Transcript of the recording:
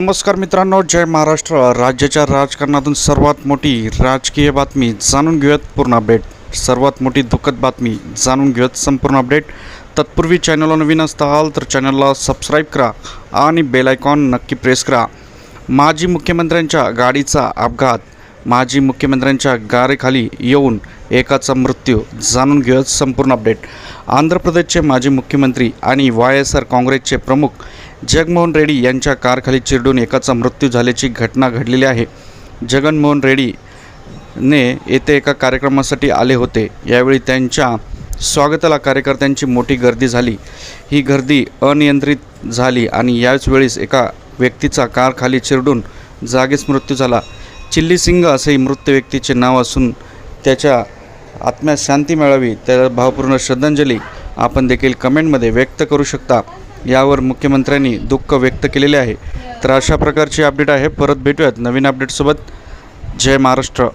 नमस्कार मित्रांनो जय महाराष्ट्र. राज्याच्या राजकारणातून सर्वात मोठी राजकीय बातमी जाणून घेऊयात पूर्ण अपडेट. सर्वात मोठी दुःखद बातमी जाणून घेऊयात संपूर्ण अपडेट. तत्पूर्वी चॅनलला नवीन असताल तर चॅनलला सबस्क्राईब करा आणि बेल आयकॉन नक्की प्रेस करा. माजी मुख्यमंत्र्यांच्या गाडीचा अपघात. माजी मुख्यमंत्र्यांच्या गारेखाली येऊन एकाचा मृत्यू जाणून घेऊयात संपूर्ण अपडेट. आंध्र प्रदेशचे माजी मुख्यमंत्री आणि वाय एस आर काँग्रेसचे प्रमुख जगमोहन रेड्डी यांच्या कारखाली चिरडून एकाचा मृत्यू झाल्याची घटना घडलेली आहे. जगनमोहन रेड्डी ने येथे एका कार्यक्रमासाठी आले होते. यावेळी त्यांच्या स्वागताला कार्यकर्त्यांची मोठी गर्दी झाली. ही गर्दी अनियंत्रित झाली आणि याच वेळेस एका व्यक्तीचा कारखाली चिरडून जागीच मृत्यू झाला. चिल्ली सिंग असे मृत व्यक्तीचे नाव असून त्याच्या आत्म्यास शांती मिळावी त्याला भावपूर्ण श्रद्धांजली आपण देखील कमेंटमध्ये व्यक्त करू शकता. यावर मुख्यमंत्र्यांनी दुःख व्यक्त केलेले आहे. तर अशा प्रकारची अपडेट आहे. परत भेटूयात नवीन अपडेटसोबत जय महाराष्ट्र.